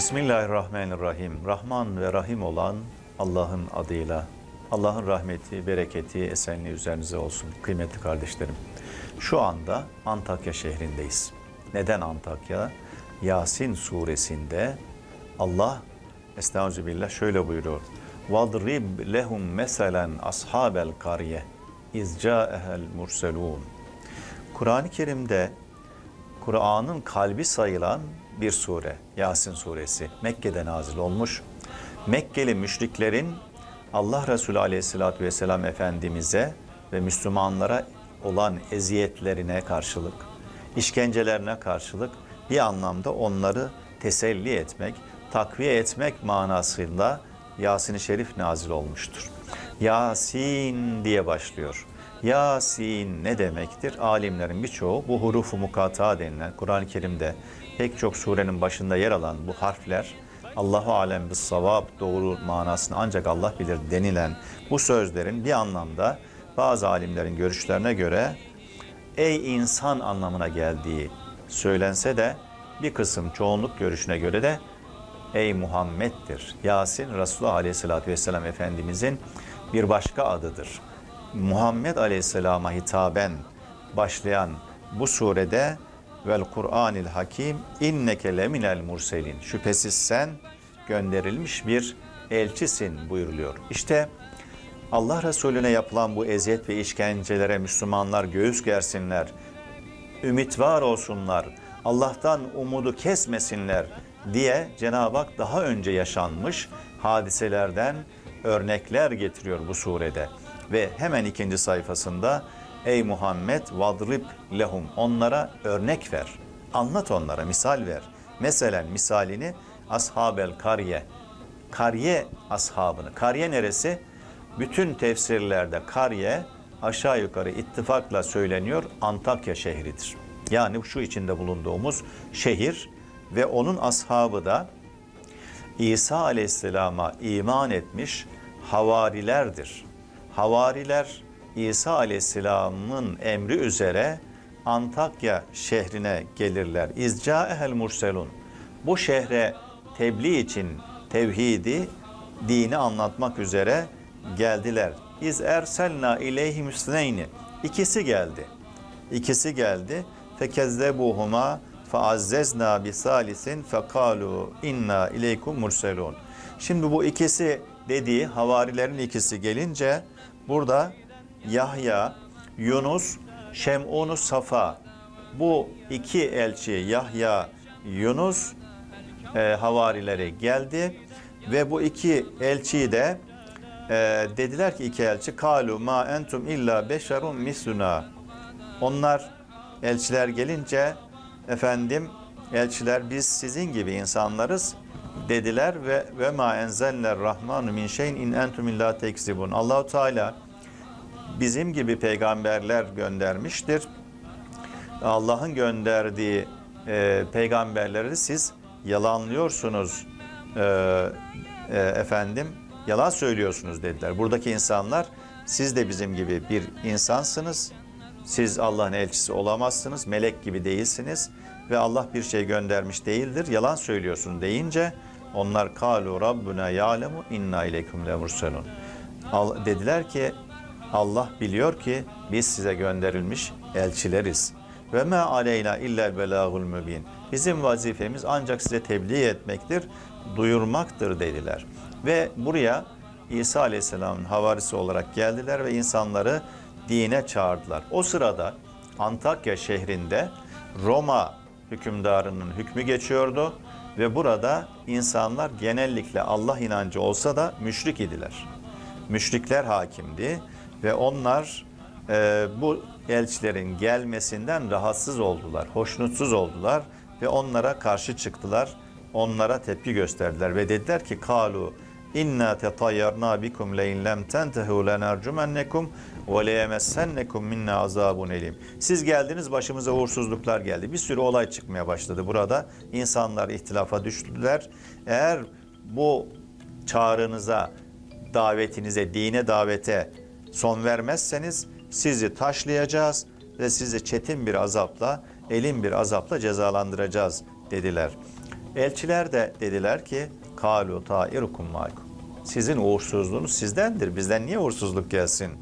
Bismillahirrahmanirrahim. Rahman ve Rahim olan Allah'ın adıyla. Allah'ın rahmeti, bereketi, esenliği üzerinize olsun kıymetli kardeşlerim. Şu anda Antakya şehrindeyiz. Neden Antakya? Yasin suresinde Allah Estağfirullah şöyle buyuruyor. Vadrib lehum meselen ashabel kariye izcaehel murselun. Kur'an-ı Kerim'de Kur'an'ın kalbi sayılan bir sure, Yasin suresi. Mekke'de nazil olmuş. Mekkeli müşriklerin Allah Resulü aleyhissalatü vesselam Efendimiz'e ve Müslümanlara olan eziyetlerine karşılık, işkencelerine karşılık bir anlamda onları teselli etmek, takviye etmek manasıyla Yasin-i Şerif nazil olmuştur. Yasin diye başlıyor. Yasin ne demektir? Alimlerin birçoğu bu hurufu mukata denilen Kur'an-ı Kerim'de pek çok surenin başında yer alan bu harfler Allahu alem bis savab doğru manasını ancak Allah bilir denilen bu sözlerin bir anlamda bazı alimlerin görüşlerine göre ey insan anlamına geldiği söylense de bir kısım çoğunluk görüşüne göre de ey Muhammed'dir. Yasin Resulullah Aleyhisselatü Vesselam Efendimizin bir başka adıdır. Muhammed Aleyhisselam'a hitaben başlayan bu surede vel Kur'anil Hakim inneke leminel murselin. Şüphesiz sen gönderilmiş bir elçisin buyuruluyor. İşte Allah Resulüne yapılan bu eziyet ve işkencelere Müslümanlar göğüs gersinler, ümit var olsunlar, Allah'tan umudu kesmesinler diye Cenab-ı Hak daha önce yaşanmış hadiselerden örnekler getiriyor bu surede. Ve hemen ikinci sayfasında Ey Muhammed vadrib lehum onlara örnek ver. Anlat onlara, misal ver. Mesela misalini ashabel kariye. Kariye ashabını. Kariye neresi? Bütün tefsirlerde kariye aşağı yukarı ittifakla söyleniyor Antakya şehridir. Yani şu içinde bulunduğumuz şehir ve onun ashabı da İsa Aleyhisselam'a iman etmiş havarilerdir. Havariler İsa Aleyhisselam'ın emri üzere Antakya şehrine gelirler. İzca ehel murselun. Bu şehre tebliğ için tevhidi, dini anlatmak üzere geldiler. İz erselna ileyhi müsneyni. İkisi geldi. İkisi geldi. Fekezzebuhuma faazzezna bi salisin fekalu inna ileykum murselun. Şimdi bu ikisi dediği havarilerin ikisi gelince burada Yahya, Yunus, Şem'unu Safa bu iki elçi Yahya, Yunus e, havarileri geldi ve bu iki elçiyi de e, dediler ki iki elçi kalu ma entum illa beşerun misluna. Onlar elçiler gelince efendim elçiler biz sizin gibi insanlarız dediler ve ve ma enzeller rahmanu min şeyin in entum illa tekzibun. Allahu Teala bizim gibi peygamberler göndermiştir. Allah'ın gönderdiği e, peygamberleri siz yalanlıyorsunuz e, e, efendim yalan söylüyorsunuz dediler. Buradaki insanlar siz de bizim gibi bir insansınız. Siz Allah'ın elçisi olamazsınız. Melek gibi değilsiniz ve Allah bir şey göndermiş değildir. Yalan söylüyorsun deyince onlar kalu rabbuna ya'lemu inna ileykum lemurselun. Dediler ki Allah biliyor ki biz size gönderilmiş elçileriz. Ve ma aleyna illel belagul mübin. Bizim vazifemiz ancak size tebliğ etmektir, duyurmaktır dediler. Ve buraya İsa Aleyhisselam'ın havarisi olarak geldiler ve insanları dine çağırdılar. O sırada Antakya şehrinde Roma hükümdarının hükmü geçiyordu ve burada insanlar genellikle Allah inancı olsa da müşrik idiler. Müşrikler hakimdi ve onlar e, bu elçilerin gelmesinden rahatsız oldular, hoşnutsuz oldular ve onlara karşı çıktılar, onlara tepki gösterdiler ve dediler ki kalu inna tetayyarna bikum le in lem tentehu lenercumennekum ve le minna azabun elim. Siz geldiniz başımıza uğursuzluklar geldi. Bir sürü olay çıkmaya başladı burada. İnsanlar ihtilafa düştüler. Eğer bu çağrınıza, davetinize, dine davete son vermezseniz sizi taşlayacağız ve sizi çetin bir azapla, elin bir azapla cezalandıracağız dediler. Elçiler de dediler ki kalu tairukum maikum. Sizin uğursuzluğunuz sizdendir. Bizden niye uğursuzluk gelsin?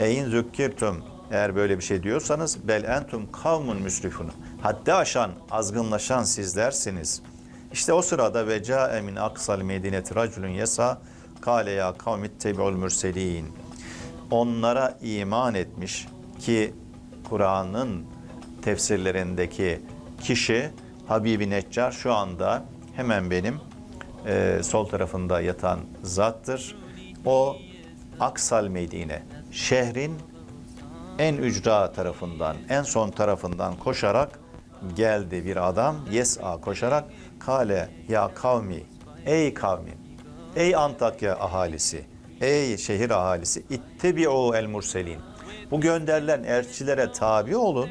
Eyin zükkirtum eğer böyle bir şey diyorsanız bel entum kavmun müsrifun. Haddi aşan, azgınlaşan sizlersiniz. İşte o sırada ve ca'e min aksal medineti raculun yesa kale ya kavmit tebi'ul mürselin. Onlara iman etmiş ki Kur'an'ın tefsirlerindeki kişi Habibi Neccar şu anda hemen benim e, sol tarafında yatan zattır. O Aksal Medine, şehrin en ücra tarafından, en son tarafından koşarak geldi bir adam. Yes'a koşarak kale ya kavmi, ey kavmi, ey Antakya ahalisi, ey şehir ahalisi ittebi'u el murselin. Bu gönderilen elçilere tabi olun.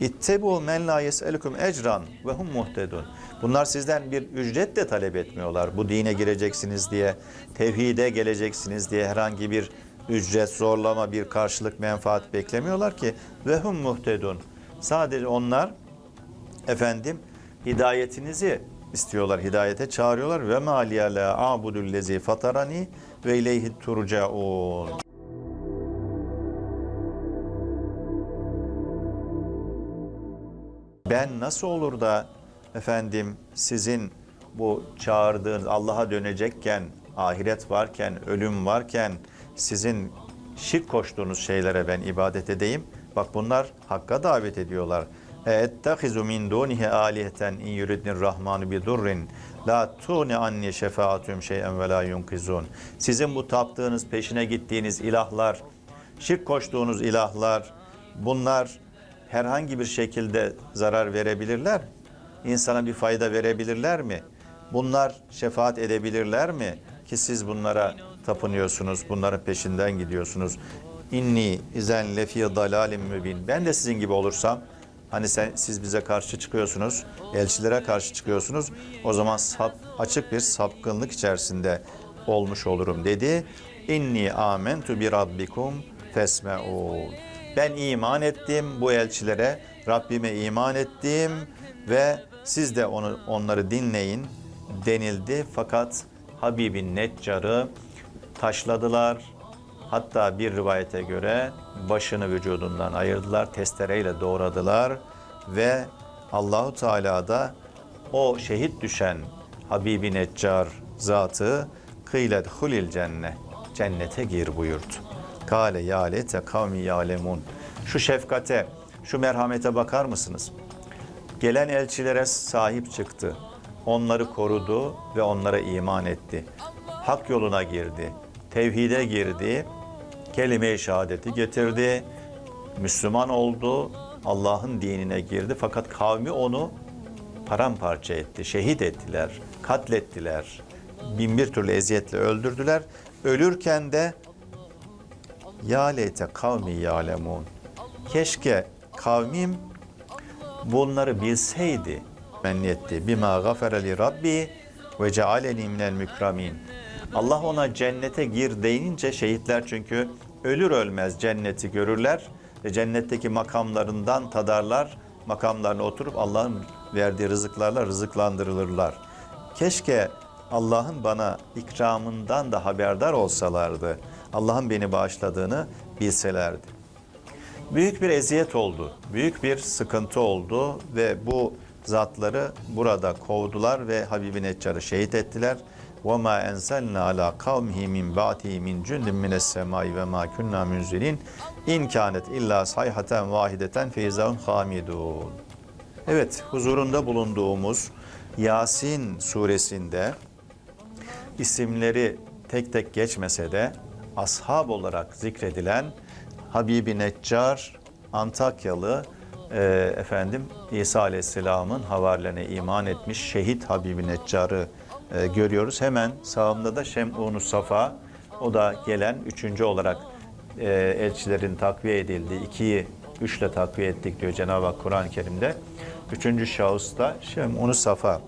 İttebu men la yes'elukum ecran ve hum muhtedun. Bunlar sizden bir ücret de talep etmiyorlar. Bu dine gireceksiniz diye, tevhide geleceksiniz diye herhangi bir ücret, zorlama, bir karşılık, menfaat beklemiyorlar ki ve hum muhtedun. Sadece onlar efendim hidayetinizi istiyorlar, hidayete çağırıyorlar. Ve ma liye la a'budul lezi fatarani ve ileyhi turcaun. Ben nasıl olur da efendim sizin bu çağırdığınız Allah'a dönecekken, ahiret varken, ölüm varken sizin şirk koştuğunuz şeylere ben ibadet edeyim. Bak bunlar hakka davet ediyorlar. Ettehizu min dunihi aliheten in yuridnir rahmanu bi durrin la tuni anni şefaatüm şey'en ve la yunkizun. Sizin bu taptığınız, peşine gittiğiniz ilahlar, şirk koştuğunuz ilahlar, bunlar herhangi bir şekilde zarar verebilirler mi? İnsana bir fayda verebilirler mi? Bunlar şefaat edebilirler mi? Ki siz bunlara tapınıyorsunuz, bunların peşinden gidiyorsunuz. İnni izen lefi dalalim mübin. Ben de sizin gibi olursam, hani sen, siz bize karşı çıkıyorsunuz, elçilere karşı çıkıyorsunuz. O zaman sap, açık bir sapkınlık içerisinde olmuş olurum dedi. İnni amentu bi rabbikum fesme'un. Ben iman ettim bu elçilere, Rabbime iman ettim ve siz de onu onları dinleyin denildi. Fakat Habibin Neccar'ı taşladılar. Hatta bir rivayete göre başını vücudundan ayırdılar, testereyle doğradılar ve Allahu Teala da o şehit düşen Habibi Neccar zatı kıylet hulil cennet cennete gir buyurdu. Kale ya lete kavmi yalemun. Şu şefkate, şu merhamete bakar mısınız? Gelen elçilere sahip çıktı. Onları korudu ve onlara iman etti. Hak yoluna girdi. Tevhide girdi. Kelime-i şehadeti getirdi. Müslüman oldu. Allah'ın dinine girdi. Fakat kavmi onu paramparça etti. Şehit ettiler. Katlettiler. Bin bir türlü eziyetle öldürdüler. Ölürken de ya leyte kavmi yalemun. Keşke kavmim bunları bilseydi menniyetti. Bima gafere li rabbi ve cealeni minel mükramin. Allah ona cennete gir deyince şehitler çünkü ölür ölmez cenneti görürler ve cennetteki makamlarından tadarlar. Makamlarına oturup Allah'ın verdiği rızıklarla rızıklandırılırlar. Keşke Allah'ın bana ikramından da haberdar olsalardı. Allah'ın beni bağışladığını bilselerdi. Büyük bir eziyet oldu, büyük bir sıkıntı oldu ve bu zatları burada kovdular ve Habibi Neccar'ı şehit ettiler. وَمَا اَنْسَلْنَا عَلَى قَوْمِهِ مِنْ بَعْتِهِ مِنْ جُنْدٍ مِنَ السَّمَاءِ وَمَا كُنَّا مُنْزِلِينَ اِنْ كَانَتْ اِلَّا صَيْحَةً وَاحِدَةً فَاِذَا خَامِدُونَ Evet, huzurunda bulunduğumuz Yasin suresinde isimleri tek tek geçmese de ashab olarak zikredilen Habibi Neccar Antakyalı e, efendim İsa Aleyhisselam'ın havarilerine iman etmiş şehit Habibi Neccar'ı e, görüyoruz. Hemen sağımda da Şem'unu Safa o da gelen üçüncü olarak e, elçilerin takviye edildiği ikiyi üçle takviye ettik diyor Cenab-ı Hak Kur'an-ı Kerim'de. Üçüncü şahısta Şem'unu Safa.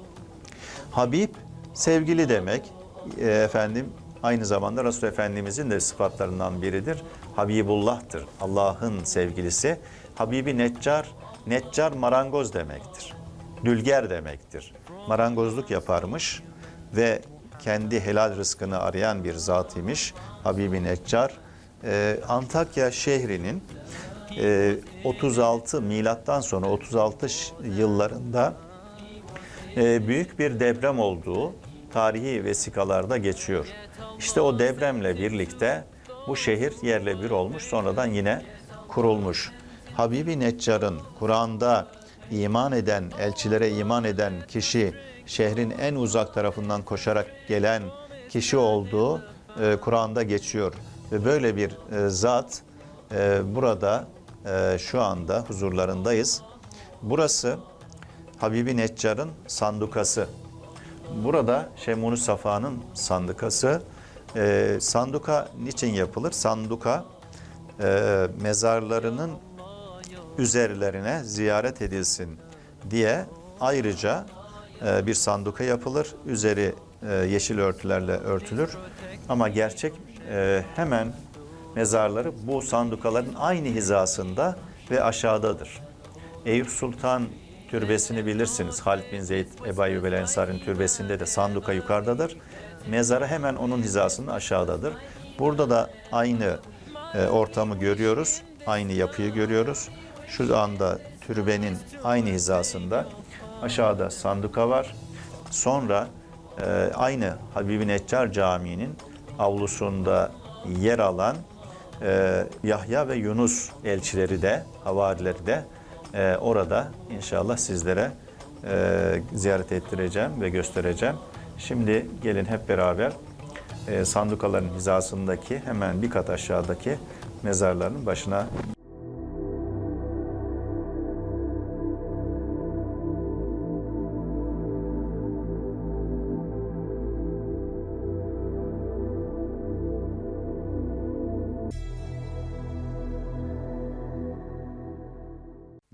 Habib sevgili demek. E, efendim aynı zamanda Resul Efendimizin de sıfatlarından biridir. Habibullah'tır. Allah'ın sevgilisi. Habibi Neccar, Neccar marangoz demektir. dülger demektir. Marangozluk yaparmış ve kendi helal rızkını arayan bir zat imiş Habibi Neccar. Ee, Antakya şehrinin e, 36 milattan sonra 36 ş- yıllarında e, büyük bir deprem olduğu tarihi vesikalarda geçiyor. İşte o depremle birlikte bu şehir yerle bir olmuş, sonradan yine kurulmuş. Habibi Neccar'ın Kur'an'da iman eden, elçilere iman eden kişi, şehrin en uzak tarafından koşarak gelen kişi olduğu e, Kur'an'da geçiyor. Ve böyle bir e, zat e, burada e, şu anda huzurlarındayız. Burası Habibi Neccar'ın sandukası. Burada Şemunu Safa'nın sandukası. Ee, sanduka niçin yapılır? Sanduka e, mezarlarının üzerlerine ziyaret edilsin diye ayrıca e, bir sanduka yapılır. Üzeri e, yeşil örtülerle örtülür. Ama gerçek e, hemen mezarları bu sandukaların aynı hizasında ve aşağıdadır. Eyüp Sultan türbesini bilirsiniz. Halid bin Zeyd Ebu Eyyub türbesinde de sanduka yukarıdadır. Mezarı hemen onun hizasında aşağıdadır. Burada da aynı e, ortamı görüyoruz. Aynı yapıyı görüyoruz. Şu anda türbenin aynı hizasında aşağıda sanduka var. Sonra e, aynı Habibi Neccar Camii'nin avlusunda yer alan e, Yahya ve Yunus elçileri de, havarileri de e, orada inşallah sizlere e, ziyaret ettireceğim ve göstereceğim. Şimdi gelin hep beraber e, sandukaların hizasındaki hemen bir kat aşağıdaki mezarların başına